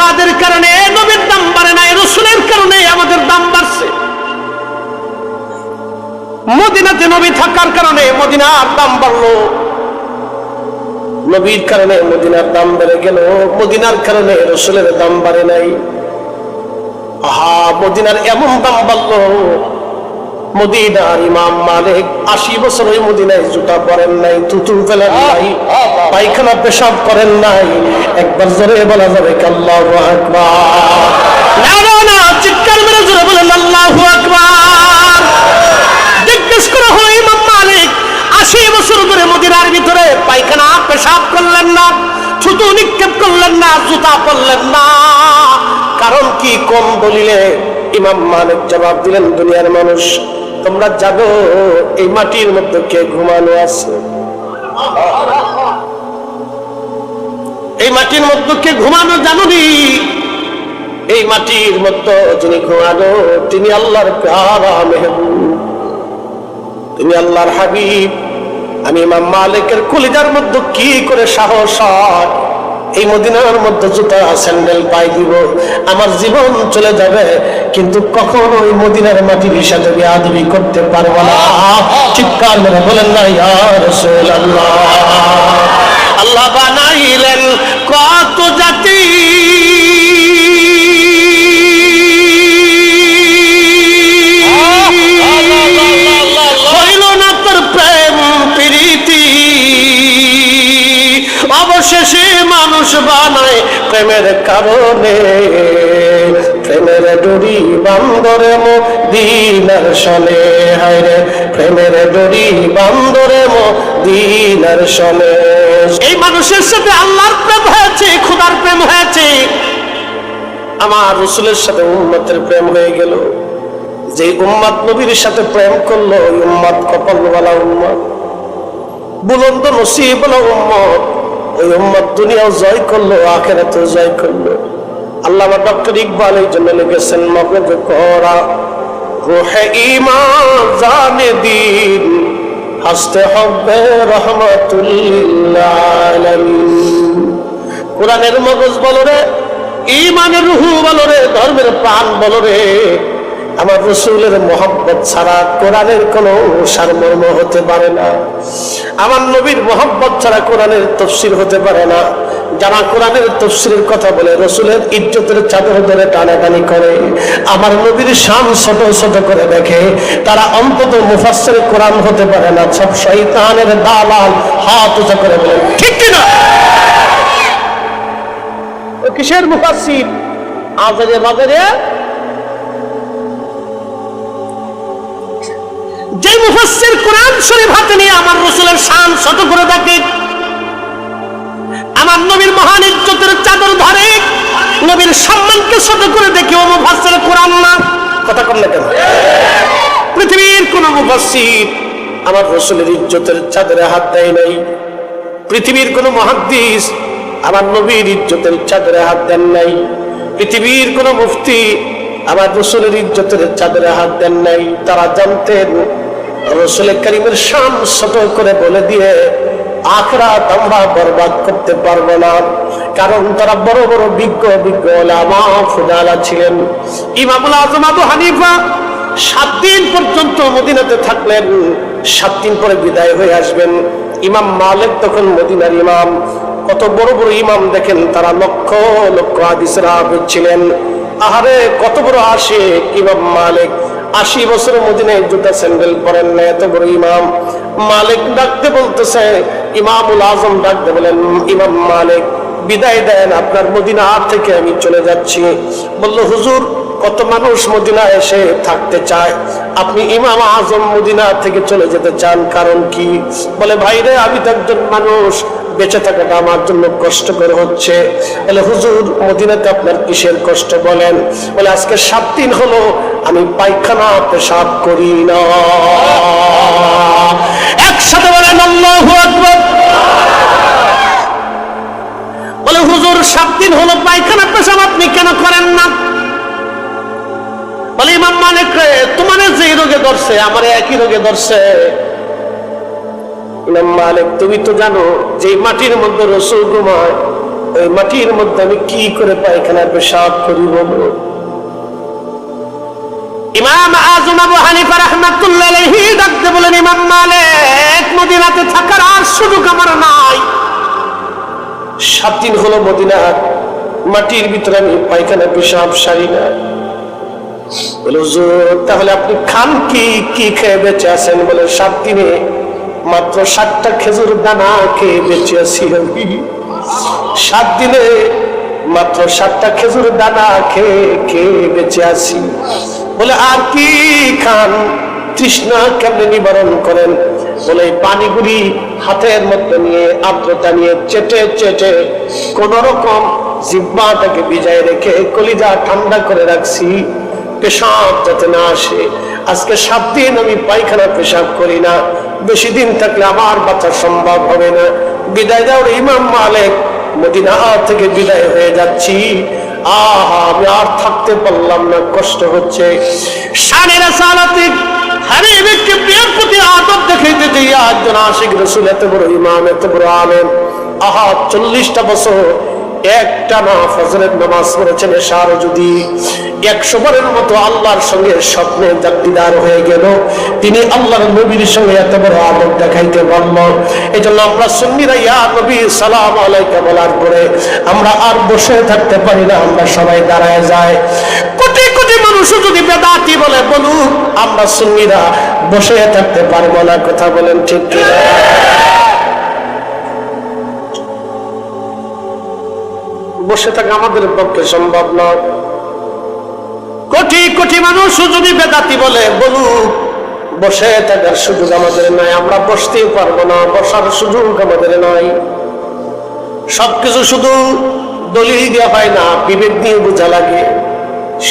আমাদের কারণে, নবীর দাম বাড়ে নাই, রসুলের কারণে আমাদের দাম বাড়ছে। মদিনাতে নবী থাকার কারণে মদিনার দাম বাড়লো। নবীর কারণে মদিনার দাম বেড়ে গেল, মদিনার কারণে রসুলের দাম বাড়ে নাই। আহা, মদিনার এমন দাম বাড়লো। মদিনার ইমাম মালিক আশি বছর ওই মদিনায় জুতা পরেন নাই তুতু ফেলেন নাই পায়খানা পেশাব করেন নাই। একবার জোরে বলা যাবে কাল্লাহ আকবার। না না না চিৎকার মেরে জোরে বলেন আল্লাহু আকবার। জিজ্ঞেস করা হয় ইমাম মালিক আশি বছর ধরে মদিনার ভিতরে পায়খানা পেশাব করলেন না ছুতু নিক্ষেপ করলেন না জুতা পরলেন না? কারণ কি কোন দলিলে ইমাম মালিক জবাব দিলেন, দুনিয়ার মানুষ, তোমরা জানো এই মাটির মধ্যে কে ঘুমানো আছে? এই মাটির মধ্যে কে ঘুমানো জানুনি? এই মাটির মধ্যে যিনি ঘুমানো, তিনি আল্লাহর প্যারা মেহবুব তুমি আল্লাহর হাবিব। আমি ইমাম মালিকের কলিজার মধ্যে কি করে সাহস হয়? এই মদিনার মধ্যে জুতা, স্যান্ডেল পাই দিব। আমার জীবন চলে যাবে, কিন্তু কখনো ওই মদিনার মাটির সাথে আদবি করতে পারব না। চিৎকার মেরে বলেন, না ইয়ার আল্লাহ আল্লাহ বানাইলেন কত জাতি মানুষ বানায় প্রেমের কারণে। প্রেমের ডুরি বান্দরে মো দিনার শনে হায় রে, প্রেমের ডুরি বান্দরে মো দিনার শনে এই মানুষের সাথে আল্লাহর প্রেম হয়েছে, খুদার প্রেম হয়েছে। আমার রসুলের সাথে উন্মতের প্রেম হয়ে গেল। যে উম্মাদ নবীর সাথে প্রেম করল উম্মাদ কপালওয়ালা উম্মাদ বুলন্দ নসিবওয়ালা উম্মত। ওই উম্মত দুনিয়াও জয় করল, আখেরাতেও জয় করল। আল্লাহ ডক্টর ইকবাল এই জন্য লিখেছেন, মগজ করা, রোহে ইমান জানে দিন, হাসতে হবে রহমতুল্লাহ কোরআনের মগজ বলো রে ইমানের রুহু বলো রে, ধর্মের প্রাণ বলো রে। আমার রসুলের মোহাম্মত ছাড়া কোরআনের কোনো সারমর্ম হতে পারে না। আমার নবীর মোহাম্মত ছাড়া কোরআনের তফসির হতে পারে না। যারা কোরআনের তফসিলের কথা বলে, রসুলের ইজ্জতের চাদর ধরে টানাটানি করে, আমার নবীর শান ছোট ছোট করে দেখে, তারা অন্তত মুফাসের কোরআন হতে পারে না। সব শৈতানের দালাল হাত উঁচা করে বলে, ঠিক কিনা কিসের মুফাসির আজারে বাজারে? যে মুফাসসির কোরআন শরীফ হাতে নিয়ে আমার রসুলের শান ছোট করে দেখে, আমার নবীর মহান ইজ্জতের চাদর ধরে, নবীর সম্মানকে ছোট করে দেখে, ও মুফাসসির কোরআন না। কথা কম না কেন? পৃথিবীর কোন মুফাসসির আমার রসুলের ইজ্জতের চাদরে হাত দেয় নাই। পৃথিবীর কোন মহাদ্দিস আমার নবীর ইজ্জতের চাদরে হাত দেন নাই। পৃথিবীর কোন মুফতি আমার রসুলের ইজ্জতের চাদরে হাত দেন নাই, তারা জানতেন রসুল করিমের শান ছোট করে বলে দিয়ে আখরাত আমরা বরবাদ করতে পারব না, কারণ তারা বড় বড় বিজ্ঞ বিজ্ঞ ফুদালা ছিলেন। ইমামুল আজম আবু হানিফা সাত দিন পর্যন্ত মদিনাতে থাকলেন, সাত দিন পরে বিদায় হয়ে আসবেন। ইমাম মালিক তখন মদিনার ইমাম। কত বড় বড় ইমাম দেখেন, তারা লক্ষ লক্ষ হাদিসরা ছিলেন। আহারে, কত বড় আসে ইমাম মালিক। আশি বছর মদিনায় জুতা স্যান্ডেল পরেন না, এত বড় ইমাম। মালিক ডাকতে বলতেছে, ইমামুল আজম ডাকতে বলেন, ইমাম মালিক, বিদায় দেন, আপনার মদিনা থেকে আমি চলে যাচ্ছি। বলল, হুজুর, কত মানুষ মদিনা এসে থাকতে চায়? আপনি ইমাম আজম মদিনা থেকে চলে যেতে চান, কারণ কি? বলে, ভাইরে, আমি তো একজন মানুষ বেঁচে থাকাটা আমার জন্য কষ্টকর হচ্ছে। বলে হুজুর, মদিনাতে আপনার কিসের কষ্ট বলেন? বলে, আজকে সাত দিন হলো আমি পায়খানা পেশাব করি না। একসাথে বলেন বলে, হুজুর, সাত দিন হলো পায়খানা পেশাব আপনি কেন করেন না? বলে, ইমাম মালিক তোমার যে রোগে ধরছে, আমার একই রোগে ধরছে। মালিক, তুমি তো জানো যে মাটির মধ্যে রসুল ঘুমায়, ওই মাটির মধ্যে আমি কি করে পায়খানা পেশাব করি বলো? ইমাম আজম আবু হানিফা রাহমাতুল্লাহ ডাকতে বলেন, ইমাম মালিক, মদিনাতে থাকার আর সুযোগ আমার নাই। সাত দিন হলো মদিনা, মাটির ভিতরে আমি পায়খানা পেশাব সারি না। বলে তাহলে আপনি খান কি? কি খেয়ে বেঁচে আছেন? বলে, সাত দিনে মাত্র সাতটা খেজুর দানা খেয়ে বেঁচে আছি আমি। সাত দিনে মাত্র সাতটা খেজুর দানা খেয়ে খেয়ে বেঁচে আছি। বলে, আর কি খান? তৃষ্ণা কেমনে নিবারণ করেন? বলে পানিগুলি হাতের মধ্যে নিয়ে, আর্দ্রতা নিয়ে চেটে চেটে কোন রকম জিব্বাটাকে বিজায় রেখে কলিজা ঠান্ডা করে রাখছি। পেশাব যাতে না আসে। আজকে সাত দিন আমি পায়খানা পেশাব করি না। বেশি দিন থাকলে আমার বাঁচা সম্ভব হবে না। বিদায় দাও ইমাম মালিক। মদিনা থেকে বিদায় হয়ে যাচ্ছি। আহা, আমি আর থাকতে পারলাম না, কষ্ট হচ্ছে। রসুল ইমাম আহা, চল্লিশটা বছর একটা না ফজরের নামাজ পড়েছেন এশারও যদি একশো বারের মতো আল্লাহর সঙ্গে স্বপ্নে দিদার হয়ে গেল, তিনি আল্লাহর নবীর সঙ্গে এত বড় আদব দেখাইতে পারল। এই জন্য আমরা সুন্নিরা, ইয়া নবী, সালাম আলাইকে বলার পরে আমরা আর বসে থাকতে পারি না, আমরা সবাই দাঁড়ায় যাই। কোটি কোটি মানুষ যদি বেদাতি বলে, বলুক, আমরা সুন্নিরা বসে থাকতে পারব না, কথা বলেন ঠিক কিনা? বসে থাকা আমাদের পক্ষে সম্ভব নয়। কোটি কোটি মানুষ যদি বেদাতি বলে, বলুক, বসে থাকার সুযোগ আমাদের নাই, আমরা বসতেই পারব না, বসার সুযোগ আমাদের নাই। সবকিছু শুধু দলিল দিয়ে হয় না, বিবেক দিয়ে বোঝা লাগে।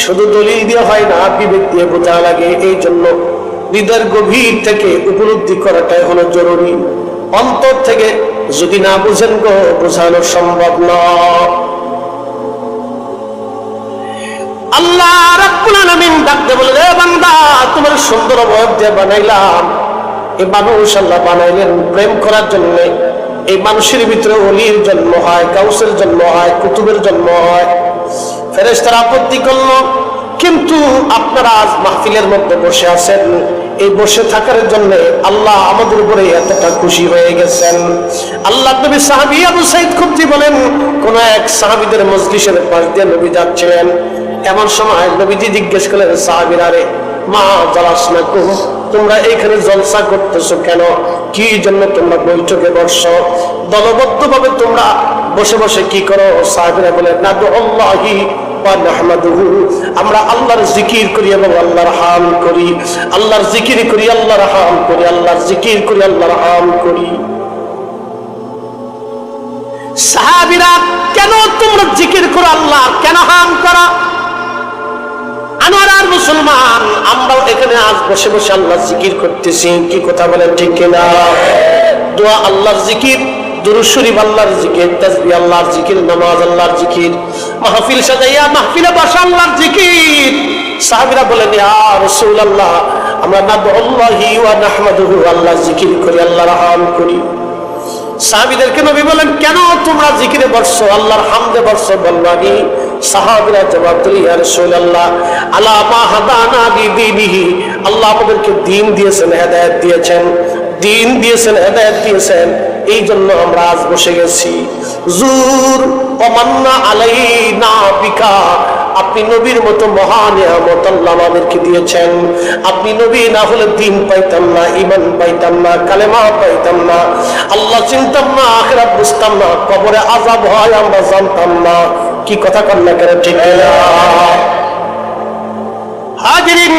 শুধু দলিল দিয়ে হয় না, বিবেক দিয়ে বোঝা লাগে। এই জন্য হৃদয়ের গভীর থেকে উপলব্ধি করাটাই হলো জরুরি। অন্তর থেকে যদি না বুঝেন গো, বোঝানো সম্ভব নয়। আল্লাহ রাব্বুল ডাকতে বলে রে বান্দা, তোমার সুন্দর অবয়ব দিয়ে বানাইলাম এই মানুষ আল্লাহ বানাইলেন প্রেম করার জন্য। এই মানুষের ভিতরে অলির জন্ম হয় কাউসের জন্ম হয়, কুতুবের জন্ম হয়। ফেরেশতারা আপত্তি করল, কিন্তু আপনারা আজ মাহফিলের মধ্যে বসে আছেন। এই বসে থাকার জন্য আল্লাহ আমাদের উপরে এতটা খুশি হয়ে গেছেন। আল্লাহ নবী সাহাবী আবু সাইদ খুবজি বলেন, কোন এক সাহাবীদের মজলিসের পাশ দিয়ে নবী যাচ্ছিলেন। এমন সময় নবীজি জিজ্ঞেস করলেন, সাহাবীরা রে, মা জলাস না তোমরা এইখানে জলসা করতেছো কেন? কি জন্য তোমরা বৈঠকে বসছ? দলবদ্ধ ভাবে তোমরা বসে বসে কি করো? সাহাবীরা বলে না তো আল্লাহি আমরা আল্লাহর জিকির করি এবং আল্লাহর হাম করি। আল্লাহর জিকির করি, আল্লাহর হাম করি, আল্লাহর জিকির করি, আল্লাহর হাম করি। সাহাবিরা, কেন তোমরা জিকির করো আল্লাহ? কেন হাম করা? আমার আর মুসলমান, আমরাও এখানে আজ বসে বসে আল্লাহ জিকির করতেছি। কি কথা বলেন ঠিক কিনা? দোয়া আল্লাহর জিকির আল্লাহর জিকির আল্লাহর জিকির, নামাজ আল্লাহর মাহফিল সাজাইয়া জিকির। সাহাবীরা আল্লাহ জিকির করি, আল্লাহর করি। বলেন, কেন তোমরা জিকিরে বর্ষ আল্লাহর হামদে বর্ষ বলবানি সাহাবিরা জবাব দিল মা হাদানা আল্লাহ আমাদেরকে দিন দিয়েছেন দিয়েছেন, দিন দিয়েছেন দিয়েছেন। এই জন্য আমরা আজ বসে গেছি। জুর অমান্না আলাইনা বিকা? আপনি নবীর মতো মহান নিয়ামত আল্লাহ আমাদেরকে দিয়েছেন। আপনি নবী না হলে দিন পাইতাম না ইমান পাইতাম না, কালেমা পাইতাম না। আল্লাহ চিনতাম না, আখেরাত বুঝতাম না, কবরে আজাব হয় আমরা জানতাম না। কি কথা কর না কেন ঠিক হাজিরিন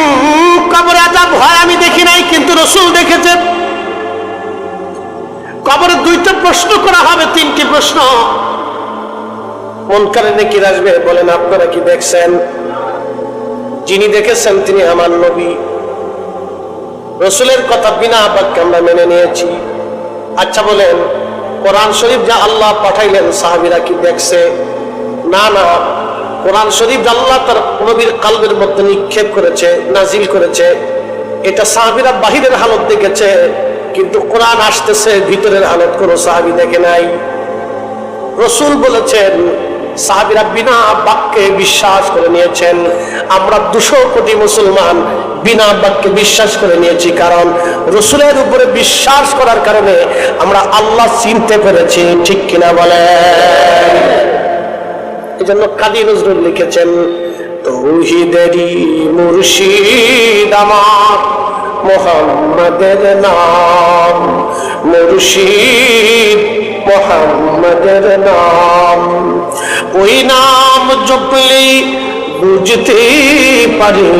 কবরে আজাব হয় আমি দেখি নাই কিন্তু রসুল দেখেছেন। কবরে দুইটা প্রশ্ন করা হবে তিনটি প্রশ্ন। মন করে নাকি আসবে বলেন আপনারা কি দেখছেন? যিনি দেখেছেন তিনি আমার নবী। রসুলের কথা বিনা বাক্যে আমরা মেনে নিয়েছি। আচ্ছা বলেন কোরআন শরীফ যা আল্লাহ পাঠাইলেন সাহাবিরা কি দেখছে? না না। কোরআন শরীফ আল্লাহ তার নবীর কালবের মধ্যে নিক্ষেপ করেছে, নাজিল করেছে। এটা সাহাবিরা বাহিরের হালত দেখেছে, কিন্তু কোরআন আসতেছে, ভিতরের হালত কোনো সাহাবি দেখে নাই। রসুল বলেছেন, সাহাবিরা বিনা বাক্যে বিশ্বাস করে নিয়েছেন। আমরা দুশো কোটি মুসলমান বিনা বাক্যে বিশ্বাস করে নিয়েছি, কারণ রসুলের উপরে বিশ্বাস করার কারণে আমরা আল্লাহ চিনতে পেরেছি, ঠিক কিনা বলেন? জন্য কাজী নজরুল লিখেছেন, তৌহিদেরই মুর্শিদ আমার, মোহাম্মদের নাম, মুর্শিদ মোহাম্মদের নাম। ওই নাম জপলেই বুঝতে পারি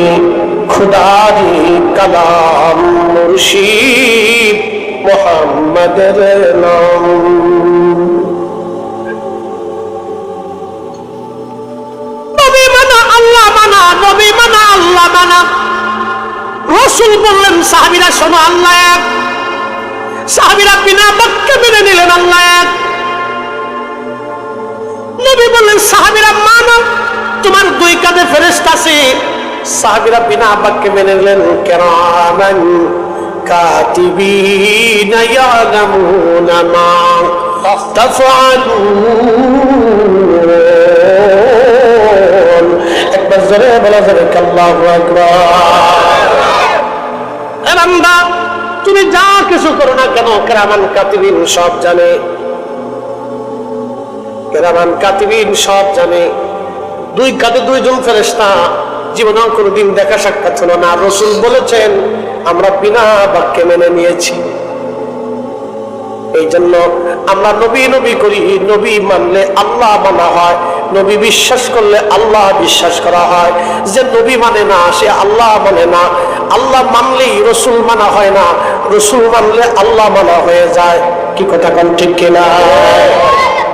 খুদারি কালাম, মুর্শিদ মোহাম্মদের নাম। মানা আল্লাহ মানা রসুল বললেন, সাহাবিরা শোনো আল্লাহ এক। সাহাবিরা বিনা বাক্যে মেনে নিলেন আল্লাহ এক। নবী বললেন, সাহাবিরা মানো তোমার দুই কাঁধে ফেরেস্ত আছে। সাহাবিরা বিনা বাক্যে মেনে নিলেন কেন কাতিবিন ইয়ালামুনা মা তাফআলুন। একবার জোরে বলা যাবে আল্লাহু আকবার। বান্দা, তুমি যা কিছু করো না কেন, কেরামান কাতিবিন সব জানে। কেরামান কাতিবিন সব জানে। দুই কাঁধে দুইজন ফেরেস্তা জীবনেও কোনোদিন দেখা সাক্ষাৎ হলো না। রসুল বলেছেন, আমরা বিনা বাক্যে মেনে নিয়েছি। এই জন্য আমরা নবী নবী করি, নবী মানলে আল্লাহ মানা হয়। নবী বিশ্বাস করলে আল্লাহ বিশ্বাস করা হয়। যে নবী মানে না, সে আল্লাহ বলে না। আল্লাহ মানলেই রসুল মানা হয় না। রসুল মানলে আল্লাহ মানা হয়ে যায়। কি কথা কোন ঠিক কিনা?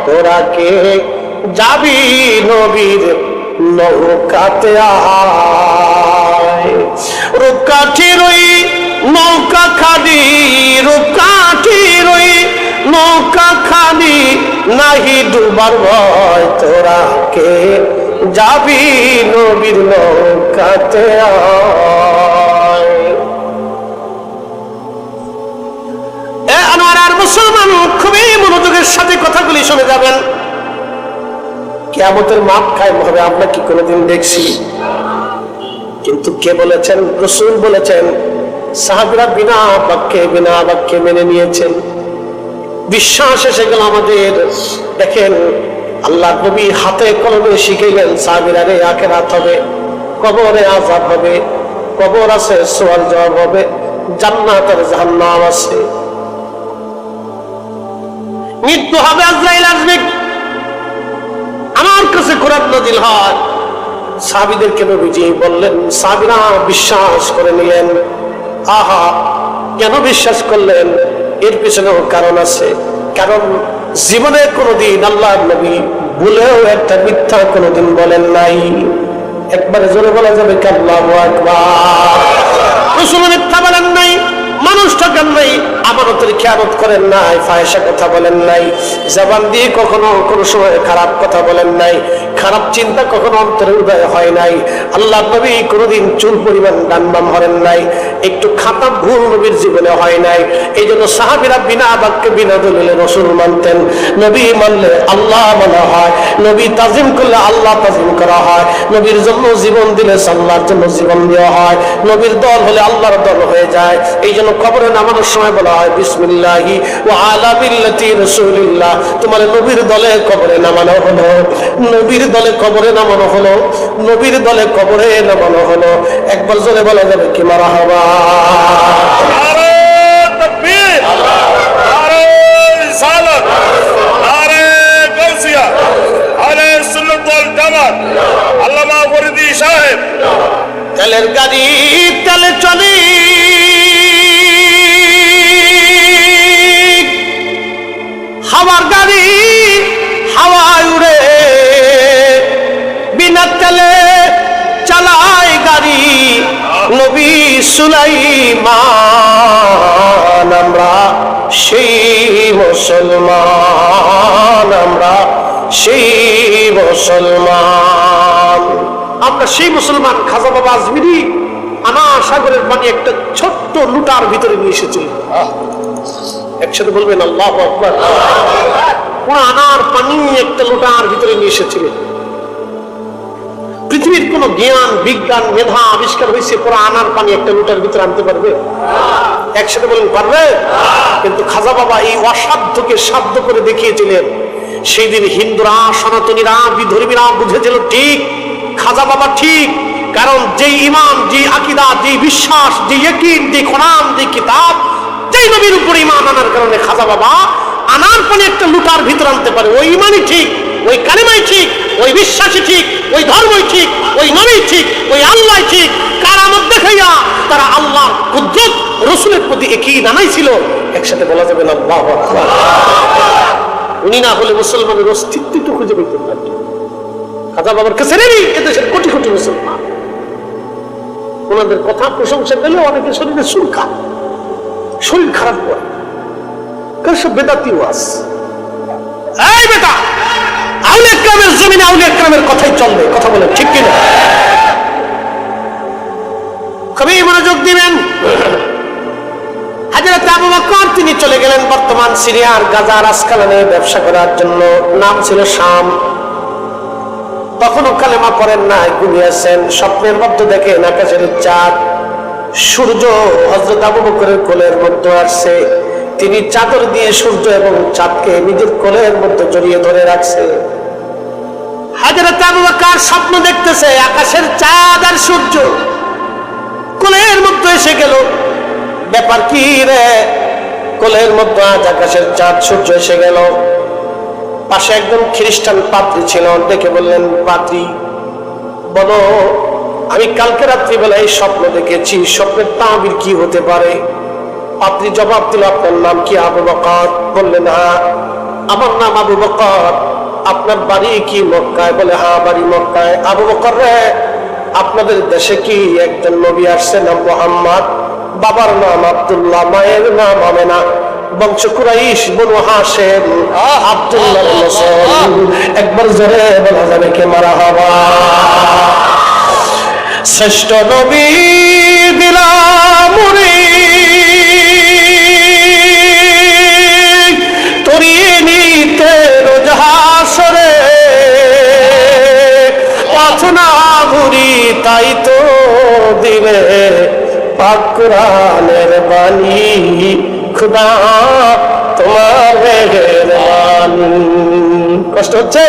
তোরা কে? যাবি নবীর নৌকাতে আয়। রূপকাঠির নৌকা খালি রূপকাঠির ওই নৌকা খালি নাহি ডুবার ভয়, তোরা কে যাবি নবীর নৌকাতে আনোয়ার আর মুসলমান খুবই মনোযোগের সাথে কথাগুলি শুনে যাবেন। কেয়ামতের মাপ কায়েম হবে, আমরা কি কোনোদিন দেখছি? কিন্তু কে বলেছেন? রসুল বলেছেন, সাহাবিরা বিনা বাক্যে বিনা বাক্যে মেনে নিয়েছেন। বিশ্বাস এসে গেল আমাদের। দেখেন, আল্লাহ নবী হাতে কলমে শিখে গেলেন সাহাবিরা রে, আখেরাত হবে, কবরে আজাব হবে, কবর আছে, সোয়াল জবাব হবে জান্নাত আর আছে। মৃত্যু হবে আজরাইল আসবে আমার কাছে কোরআন নাজিল হয়। সাহাবিদেরকে নবীজি বললেন, সাহাবিরা বিশ্বাস করে নিলেন। আহা, কেন বিশ্বাস করলেন? এর পিছনেও কারণ আছে। কারণ জীবনে কোনোদিন আল্লাহ নবী ভুলেও একটা মিথ্যা কোনোদিন বলেন নাই। একবারে জোরে বলা যাবে রসুল মিথ্যা বলেন নাই, মানুষ ঠকান নাই আমানতের খেয়ানত করেন নাই ফায়সা কথা বলেন নাই, জবান দিয়ে কখনো কোনো সময় খারাপ কথা বলেন নাই, খারাপ চিন্তা কখনো অন্তরে উদয় হয় নাই, আল্লাহ নবী কোনোদিন চুল পরিমাণ ডানবাম হরেন নাই, একটু খাতা ভুল নবীর জীবনে হয় নাই এই জন্য সাহাবিরা বিনা বাক্যে বিনা দলিলে রসুল মানতেন, নবী মানলে আল্লাহ মানা হয়, নবী তাজিম করলে আল্লাহ তাজিম করা হয়, নবীর জন্য জীবন দিলে সাল্লাহর জন্য জীবন দেওয়া হয়, নবীর দল হলে আল্লাহর দল হয়ে যায় এই জন্য কবরে নামানোর সময় বলা হয় বিসমিল্লাহি ও আলা বিল্লাতি রাসূলিল্লাহ। তোমার নবীর দলে কবরে নামানো হলো নবীর দলে কবরে নামানো হলো নবীর দলে কবরে নামানো হলো। একবার জোরে বলা যাবে কি মারা হবা আল্লামা ফরিদি সাহেব! তেলের গাড়ি তেলে চলে। হাওয়ার গাড়ি হাওয়ায় উড়ে, বিনা তেলে চালায় গাড়ি। নবী সুলাইমান, আমরা সেই মুসলমান, আমরা সেই মুসলমান। আমরা সেই মুসলমান, খাজা বাবা আজমিরি আনা সাগরের পানি একটা ছোট্ট লুটার ভিতরে নিয়ে এসেছিল। একসাথে বলবেন, আল্লাহ আকবার। পুরো আনার পানি একটা লোটার ভিতরে নিয়ে এসেছিলেন। পৃথিবীর কোন জ্ঞান, বিজ্ঞান, মেধা আবিষ্কার হয়েছে, পুরো আনার পানি একটা লোটার ভিতরে আনতে পারবে? একসাথে বলেন, পারবে? কিন্তু খাজা বাবা এই অসাধ্যকে সাধ্য করে দেখিয়েছিলেন। সেই দিন হিন্দুরা, সনাতনীরা, বিধর্মীরা বুঝেছিল, ঠিক, খাজা বাবা ঠিক। কারণ যেই ইমান যে আকিদা যে বিশ্বাস যে ইয়কিন যে কোরআন যে কিতাব নবীর উপর ইমান আনার কারণে খাজা বাবা আনার পানি একটা লুটার ভিতর আনতে পারে। ওই ইমানই ঠিক, ওই কালিমাই ঠিক, ওই বিশ্বাসই ঠিক, ওই ধর্মই ঠিক, ওই নবী ঠিক, ওই আল্লাহ ঠিক। দেখাইয়া তারা আল্লাহ রসুলের প্রতি একই ছিল একসাথে বলা যাবে না উনি না হলে মুসলমানের খুঁজে পেতেন না। খাজা বাবার কাছে নেই এদেশের কোটি কোটি মুসলমান। ওনাদের কথা প্রশংসা পেলে অনেকে শরীরে সুরকা। শরীর খারাপ করে। সব এই বেটা! আউলে জমিনে আউলে কথাই চলবে, কথা ঠিক কিনা? খুবই মনোযোগ দিবেন। তিনি চলে গেলেন বর্তমান সিরিয়ার গাজার আসকালানে ব্যবসা করার জন্য। নাম ছিল শাম। তখনও কালেমা করেন নাই ঘুমিয়েছেন স্বপ্নের মধ্যে দেখেন আকাশের চাঁদ। সূর্য হজরত আবু বকরের কোলের মধ্যে আসছে। তিনি চাদর দিয়ে সূর্য এবং চাঁদকে নিজের কোলের মধ্যে জড়িয়ে ধরে রাখছে। হাজরত আবু বকর স্বপ্ন দেখতেছে, আকাশের চাঁদ আর সূর্য। কোলের মধ্যে এসে গেল। ব্যাপার কি রে? কোলের মধ্যে আজ আকাশের চাঁদ, সূর্য এসে গেল। পাশে একজন খ্রিস্টান পাত্রী ছিল দেখে বললেন, পাত্রী, বলো আমি কালকে রাত্রিবেলা এই স্বপ্ন দেখেছি। স্বপ্নের তাবির কি হতে পারে? পাত্রী জবাব দিল, আপনার নাম কি আবু বকর? বললেন হ্যাঁ আমার নাম আবু বকর। আপনার বাড়ি কি মক্কায়? বলে হ্যাঁ বাড়ি মক্কায়। আবু বকর রে, আপনাদের দেশে কি একজন নবী আসছে নাম মোহাম্মদ? বাবার নাম আব্দুল্লাহ, মায়ের নাম আমেনা। বংশ কুরাইশ, বনু হাসেম আব্দুল্লাহ একবার জোরে বলা যাবে কে মারা হবা শ্রেষ্ঠ নবী দিলামুরি তরিয়ে নিতে রোজহাসরে পথ না ঘুরি তাই তো দিলে পাক কোরআনের বাণী। খুদা তোমার কষ্ট হচ্ছে?